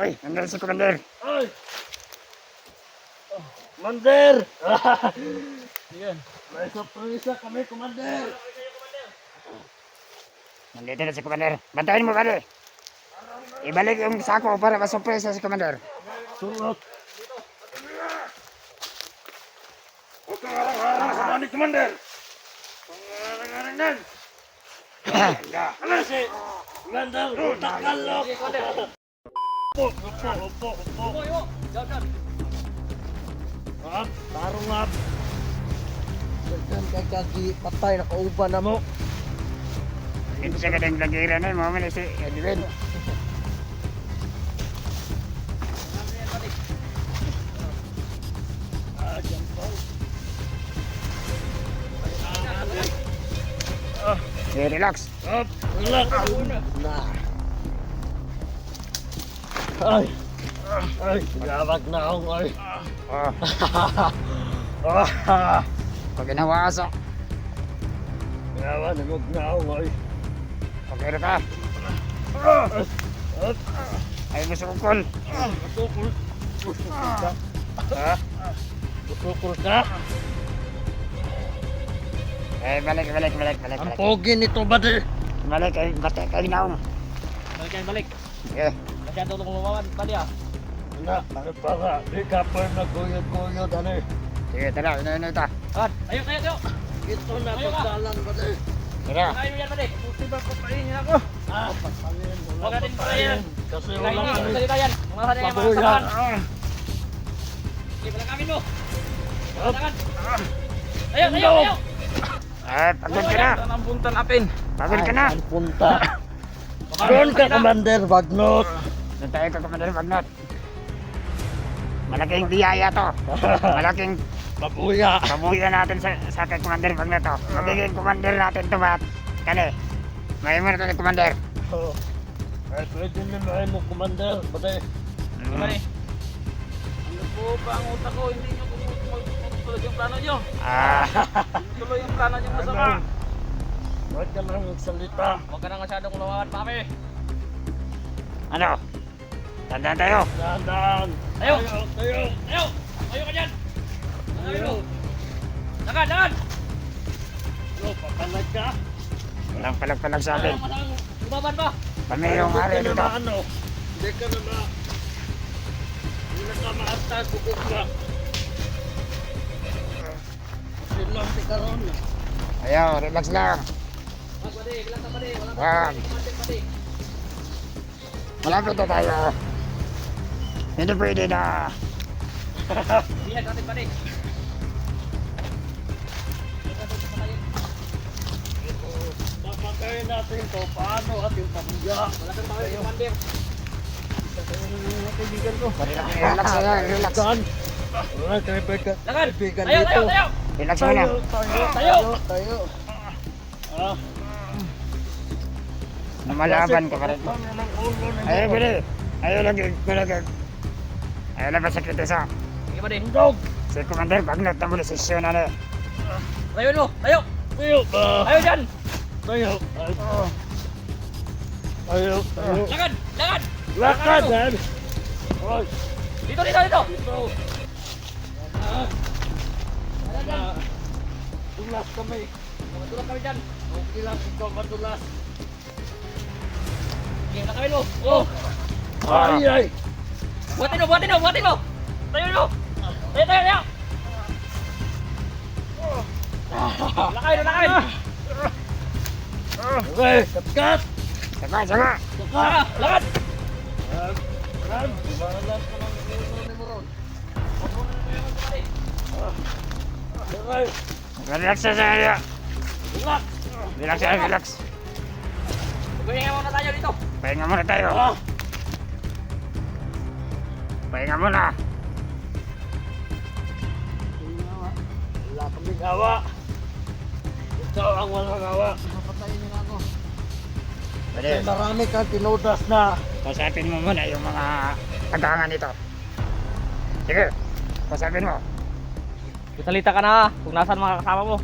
Hoy, nandun si Commander. Ay! Oh, Commander! Yan. May surpresa kami, Commander! Nandito na si Commander. Bantayan mo, pare. Ibalik yung sako para masurpresa si Commander. Sulot! Huwag kang harang-harang sa Commander! Huwag kang harang-harang Ano si? Commander, utak ka lok! Upo, upo, upo, upo! Upo, yo. Diyan, diyan. Up, tarong up! Daghan kay kagi patay na kauban na mo. Hindi siya kadang lagiran na. Mga man si Edwin. Ah, dyan po. Hey, relax. Up, relax! Na. Ay! Ay, gawag na ako, ay! Pag ginawaso. Gawag, nagog na ako, ay! Na ka. Ay, gusto ko kol. Ka! Eh, balik, balik, balik, balik, Ang balik. pogi nito ba di? Balik, ay, bate, kay naong. Balik yan, balik. Eh, Masyado nung kumawawan. Bali ah. Ano, ano para? Di ka pa naguyod-guyod, ano eh. sige, tara, ino, ino, ita. Kan. Ayo, ayo, ayo. Ito na ka. pagdalan ba di? Tara. Kayo yan, bali. Buti ba papainin ako? Ah, papainin. Huwag natin patayin. Kasi Kain wala salita yan. Mga yan, mga samahan. Ah, Sige, balakamin mo. Up. Balakan. Ayo, ayo, ayo. Eh, pagod ka na. Ang punta natin? Pagod ka na. Ang punta. Doon ka, Commander Bagnot. Doon tayo ka, Commander Magnot. Malaking biyaya to. Malaking Pabuya. Pabuya natin sa, sa kay Commander Magnot to. Magiging Commander natin to ba? Kani. May mo na to ni Commander. Oh. Ay, pwede nila mo, Commander. Bate. Bali. Ano po ba ang utak ko? Hindi nyo tuloy yung plano nyo. Ah, Tuloy yung plano nyo masama. Huwag ka lang magsalita. Huwag ka na masyadong kumawawan, papi. ano? Tandaan tayo. Dahan-dahan. Tayo. Tayo, tayo. Ayo! Ayo ka dyan! Mo. Lakan, lakan! Ano, papalag ka? Walang palag-palag sa atin. Ayo, masang lumaban pa. Pamayong hari ka dito. na. Hindi ka na ma... Hindi na ka maatag. Bukog ka. Silang si Karon. Ayaw, relax lang. Wag, ka, pade. Wala ka, Wag. Malapit na tayo. Pwede na. Bihag natin, pade. Papatayin natin ito. Paano ating pamilya? Wala kang pakay, commander. Kaibigan ko. Relax lang, relax. Wala. Lakan! Kaibigan Tayo, tayo, dito. tayo! Relax muna. Tayo, tayo, Tayo! tayo. Ah, Namalaban ka pa rin. Ano ulo ni Ayaw, mo? pwede. Ayaw lagi, Ayaw na ba sa sa Sige, pade. Dog! Si Commander Magnot na muli sesyon na eh. Tayo mo, tayo! Tayo ba? Tayo dyan! Tayo. Ay, Tayo, tayo. Lakan! Lakad, dito. han. Oy, Dito, dito, dito! ito. Ah, Tulas kami. Matulog kami dyan. Okay lang, ikaw matulas. Sige, balakamin mo. Oh! Ay, ay. Buhatin mo, buhatin mo, buhatin mo! Tayo mo! Tayo, tayo, tayo! Lakayin, lakayin! Okay, kat-kat. Saka, saka. Laka, lakad! Ran, ran. Balas ka ng ulo ni Moron. Okay. Relax na siya. Relax. Relax relax. Magpahinga muna tayo dito. Pahinga muna tayo. Ah, Pahinga muna. Wala kami gawa. Ikaw ang walang gawa. Papatayin niyo na ako. Pwede. Marami kang tinudas na. Pasapin mo muna yung mga tagangan nito. Sige, pasapin mo. Salita ka na kung nasaan mga kasama mo.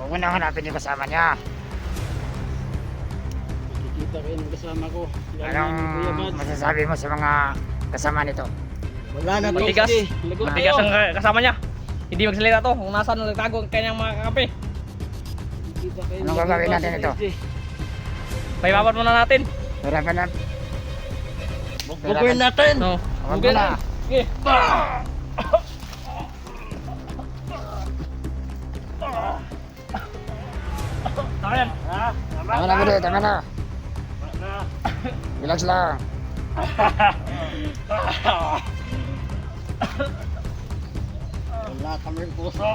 Huwag mo na hanapin yung kasama niya. Nakikita kayo ng kasama ko. Anong masasabi mo sa mga kasama nito? Wala na to. Matigas. Matigas ang ka- kasama niya. Hindi magsalita to kung nasaan nagtago ang kanyang mga kakampi. Anong gagawin natin ito? Paibabat muna natin. Pa na. Gagawin natin. No. Mo na. Sige. Tama yan. Tama na. Tama na. Relax lang. Wala kami puso.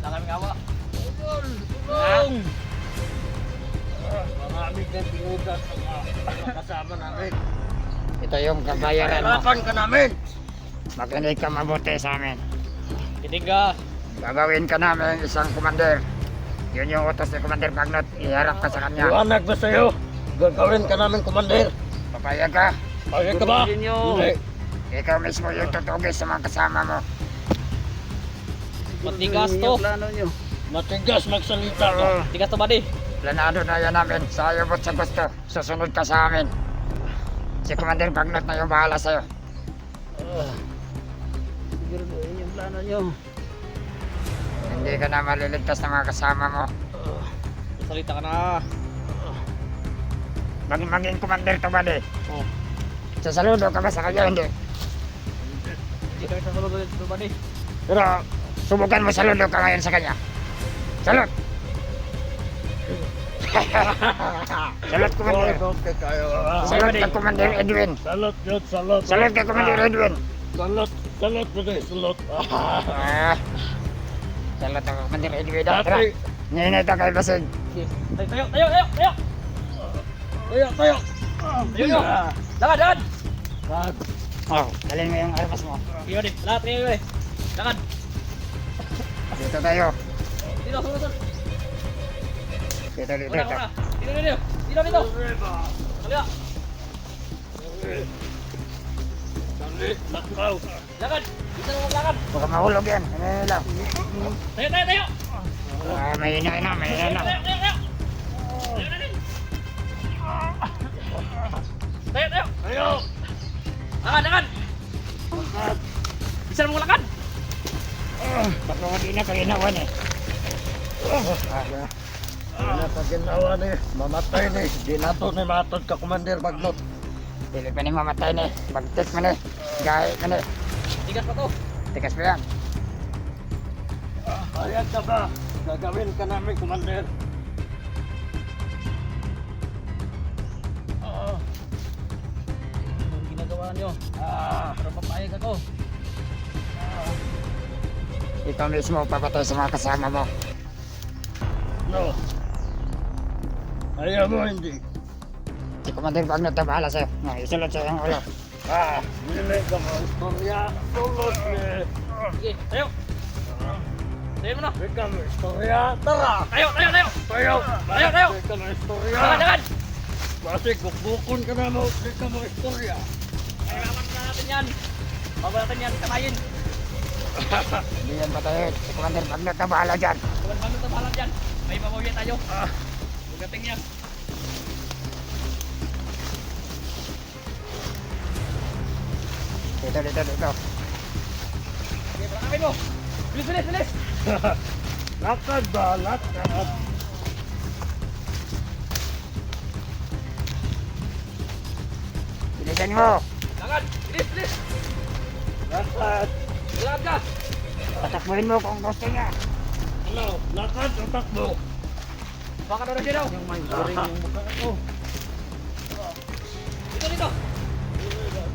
Wala kaming awa. Tulong. Marami kang pinugat sa kasama namin. Ito yung kabayaran mo. Hirapan ka namin. Makinig ka mabuti sa amin. Kinig ka. Gagawin ka namin isang commander. Yun yung utos ni Commander Bagnot. Iharap ka sa kanya. Iwanag ba sa'yo? Gagawin ka namin, Commander. Papayag ka. Pagay ka ba? Hindi nyo. Hindi. Ikaw mismo yung tutugis sa mga kasama mo. Matigas to. Matigas magsalita ka. Matigas to buddy. Planado na yan namin. Sa iyo sa gusto. Susunod ka sa amin. Si Commander Bagnot na yung bahala sa'yo. yung plano nyo. Hindi ka na maliligtas ng mga kasama mo. Salita ka na. Mag maging commander to ba di? Oh. Sasaludo ka ba sa kanya? Hindi. Hindi kami sasalod ulit to buddy. Pero subukan mo saludo ka ngayon sa kanya. Salud! Salud, Commander. Okay kayo. Salud ka, Commander Edwin. Salot yun, salot. Salud ka, Commander Edwin. Salot, salot po din, salot. Ah. Salud ka, Commander Edwin. Tara. Dati, Ngayon ito kay Basig. Sige. Tayo, tayo, tayo, tayo, tayo. tayo, tayo. Tayo, tayo. Lakad, lakad. Bad. Oh, dalhin mo yung armas mo. Sige buddy. Lahat kayo buddy. Lakad. Dito tayo. Dito, sunod. Dito, dito, Una, dito. una. Dito, dito. Dito, dito. Kaliwa. Lakad. Dito naman lakad. Baka mahulog yan. Ano yun lang. Tayo, tayo, tayo. Ah, mahina na, mahina na. Tayo, tayo, tayo. Tayo na rin. Tayo, tayo. Tayo. Lakad, lakad. Bisa mo lakad. Baka hindi na kalinawan eh. Wala pa ginawa ni, mamatay ni. Di na to ni matod ka, Commander Bagnot. Dili pa ni mamatay ni. Bagtik mo ni. Gaya mo ni. Tigas pa to. Tikas pa yan. Hayag ka ba? Gagawin ka namin, Commander. Ginagawa niyo? Ah, para papayag ako. Ikaw mismo papatay sa mga kasama mo. No. Ayaw mo hindi. Si Commander Bagnot na bahala sa'yo. No, isulot sa'yo ang ulo. Ah, dili ka mo. Istorya, tulot ni. Sige, tayo. Tayo mo na. Di ka mo istorya. Tara! Tayo, tayo, tayo. Tayo! Tayo, tayo. Di ka mo istorya. Lakad, lakad. Basi, bukbukon ka na mo. Di ka mo istorya. Mamat na natin yan. Babala natin yan, kamayin. Hindi yan patayin. Si Commander Bagnot na bahala dyan. Huwag kami ito bahala dyan. May pamawin tayo. Ah. Bugating yan. Dito, dito, dito. Sige, palakapin mo. Bilis, bilis, bilis. Lakad ba? Lakad. Bilisan mo. Lakad, bilis, bilis. Lakad. Lakad ka. Patakbuhin mo kung gusto niya. Ano? Lakad o takbo? Baka na rin siya daw. Yung may goring yung mukha ko. Dito, dito.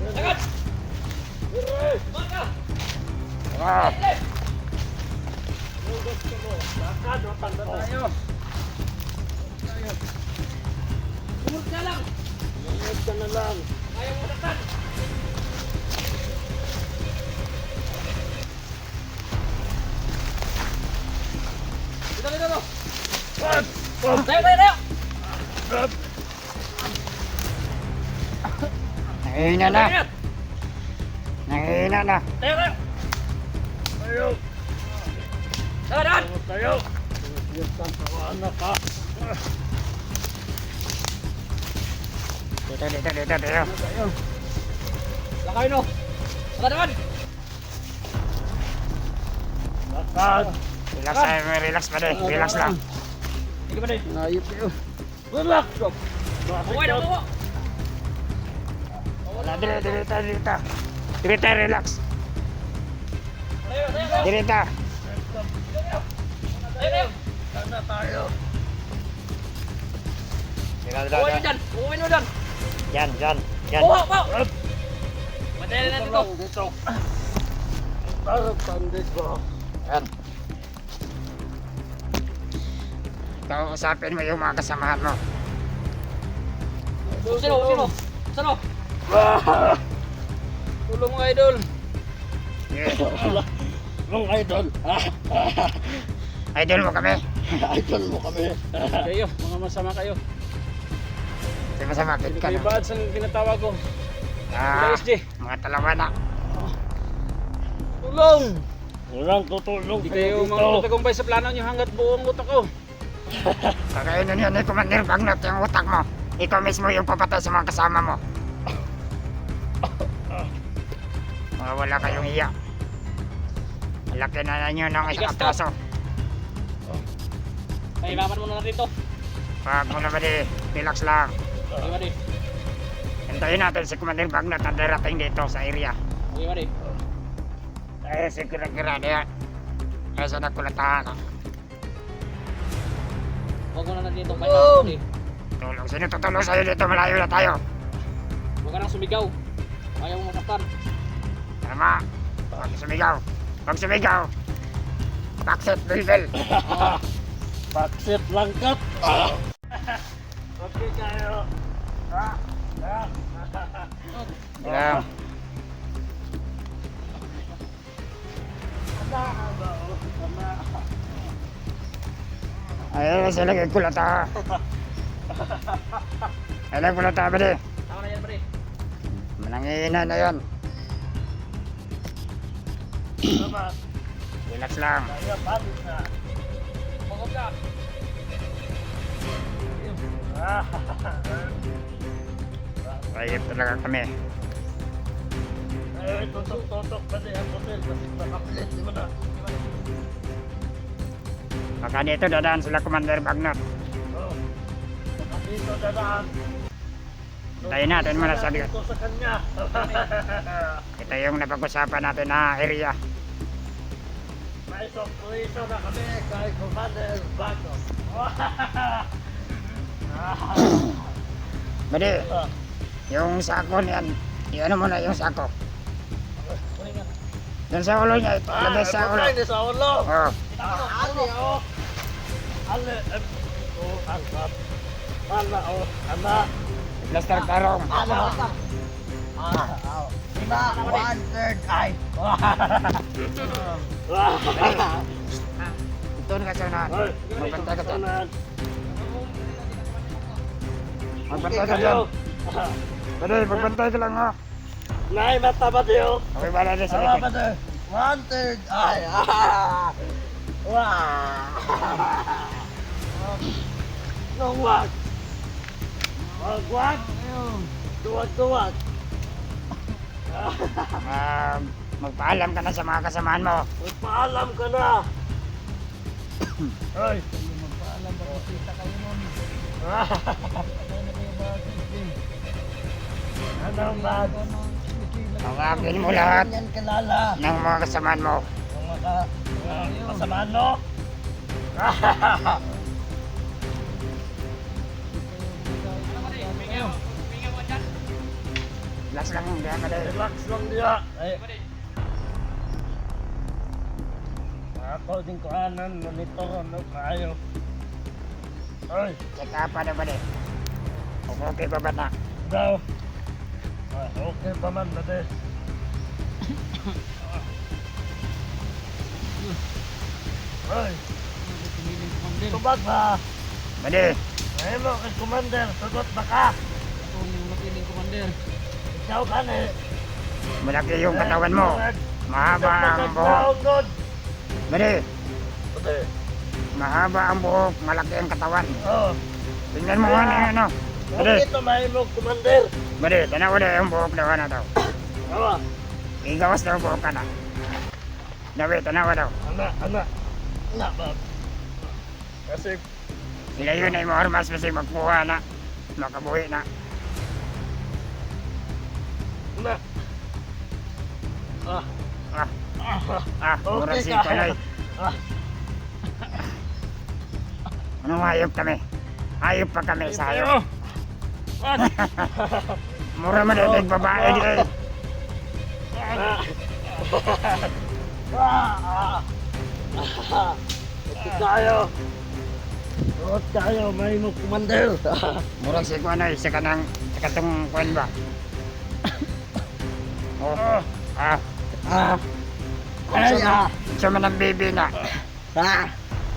Lakad. Ka. Ah. Yung gusto mo. Lakad o takbo? Tayo. Tayo. Sumunod ka lang. Lunod ka na lang. Ayaw mo taktan. Nangihina na. Ingat. Nangihina na. Tayo, tayo. Tayo! Tayo, tayo. Tayo! Dito, dito, dito, dito. Lakay no. Saka naman. Lakad. Relax, eh, relax pa din. Relax lang. Sige pa din. Ayop kayo. Relax. Buhay na buhay. Wala, dito, dito, dito. Dito, relax. Tayo, tayo, tayo. Buhay mo dyan. Buhay mo dyan. Yan, yan, yan. Buha, buha. Matayin na dito. Dito. Parang pandit ko. Yan. Kausapin mo yung mga kasamahan mo. Sino, sino? Sino? Tulong mo idol. Nung idol. Idol mo kami. idol mo kami. Kayo, mga masama kayo. Sa makit ka Kayo na? bads ang tinatawag ko. Ah, SJ. mga talawana. Tulong! Walang tutulong Hindi kayo mga tagumpay sa plano nyo hanggat buong utak ko. Kakainin yun ni Commander Bagnot yung utak mo. Ikaw mismo yung papatay sa mga kasama mo. Mga wala kayong iya. Laki na ninyo ng isang atraso. Ay, imaman mo na natin to. Wag mo na ba di, relax lang. Okay ba di? Hintayin natin si Commander Bagnot na darating dito sa area. Okay ba di? Eh, si kira-kira niya. Eh, sa nakulatahan. Huwag mo na natin itong kailangan di. Tulong, sino tutulong sa'yo dito? Malayo na tayo. Huwag ka nang sumigaw. Ayaw mo masaktan. Tama. Huwag sumigaw. Huwag sumigaw. Baksit, Bilbil. Baksit langkat. okay kayo. Ah, ah. Lang. Ay, sila kay kulata. Ay, kulata ba di? Tama na yan ba di? Manangihina na yan. Relax lang. Na. Ka. Ah. Kayip talaga kami. Ay, tutok-tutok din ang hotel kasi nakapilit mo na. Baka dito dadaan sila Commander Bagnot. Oh. Dito dadaan. Muna sabi ko. Ito sa kanya. Ito yung napag-usapan natin na area. May sokriso na kami kay Commander Bago. Badi, yung sako niyan, i-ano mo na yung sako. Doon sa ulo niya, lagay sa ulo. Ini sa ulo. Oh, Ali oh. Ali. Oh, angkat. Ana oh, ana. plaster karong. Ana. Ah, oh. Lima, one third eye. Ito na kasi na. Magbantay ka dyan. Magbantay ka dyan. Badi, magbantay ka lang ha. Nay, mata ba diyo? Okay, bala na sa likod. One third eye. Wow. Nung wag. Wag, wag. Tuwag, tuwag. Ah, magpaalam ka na sa mga kasamahan mo. Magpaalam ka na. Hoy. Magpaalam ba kita kayo nun? Anong bad? Tawagin mo lahat ng mga kasamahan mo. Mga kasamaan mo. Relax lang, hindi ka dahil. Relax lang dia. Ay. Ako din ko anan monitor ano kayo. Ay, Check up pa na ba? Kung okay pa ba na? daw. Okay pa man na des. Ay, tubag ba? Mo kay commander, sugot ba ka? Ito yung commander. Malaki yung katawan mo. Mahaba ang buhok. Pati. mahaba ang buhok, malaki ang katawan. Oh. Tingnan mo nga na ano. Bakit na mahimog, Commander? Bade, tanawa na yung buhok daw na daw. Awa, Igawas daw buhok ka na. Dawi, tanawa daw. anak, anak. Anak, Bob. Kasi, Sila yun ay mo armas kasi magkuha na. Makabuhi na. Ah, Ah, ah, ah, Okay si ka. Panoy. ah. Anong hayop kami? Hayop pa kami sa hayop. Mura man ang babae di ay. ah. Okay tayo. Root tayo, mahimog, Commander. Mura si Panoy sa kanang sa katong kuan ba? Oh. Ah, Ah. Ay, ah. siya man ang bibi na. Ah.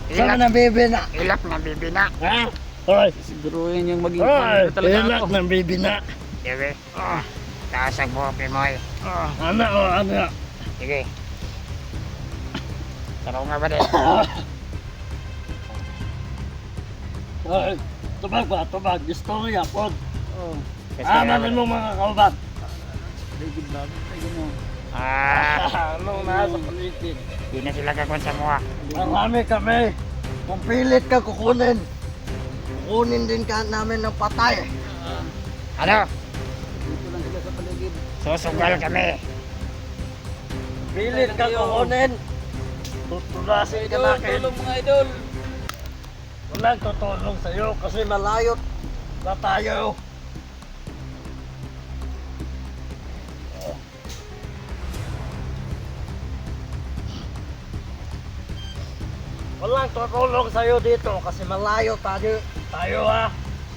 Ilak, na baby na. ilak na bibi na. Ha? Hoy. Siguruhin yung maging Hoy, commander talaga ilak ng baby na. Diwi. Ah, taas ang buhok ni Moy. Ah, ano, oh, ano. Sige. Taraw nga ba din? Hoy, tubag ba? Tubag. Istorya po. Oh, Ah, namin mo mga kaubat. ligid na. Ligid mo. Ah, ano na sa paligid? di na sila kakon sa mua. Marami kami. Kung pilit ka kukunin, kukunin din ka namin ng patay. Ano? Dito lang sila sa paligid. Susugal kami. Pilit ka kukunin. Tutulasin ka Idol, natin. tulong mga idol. Walang tutulong sa'yo kasi malayo na tayo. Walang tutulong sa'yo dito kasi malayo tayo. Tayo ha.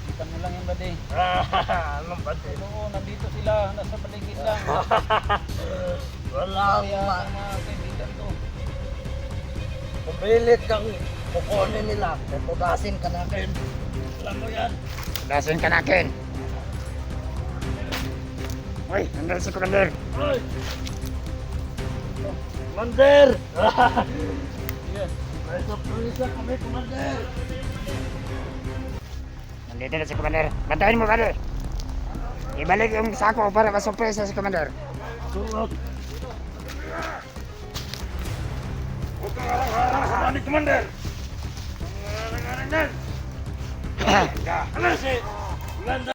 Kita mo lang yung bade. Anong ba dito? Oo, nandito sila. Nasa paligid lang. Walang Kaya ma... mga kaibigan ko. Pumilit kang kukunin nila. Pupudasin ka natin. Alam mo yan. Dasin ka nakin. Uy, nandun si Commander. Ay! Commander! Yan. Commander! Nandito na si Commander. Bantayin mo, pare. Ibalik yung sako para masurpresa si Commander. Sunod! Ano, Commander? Ano si... Commander!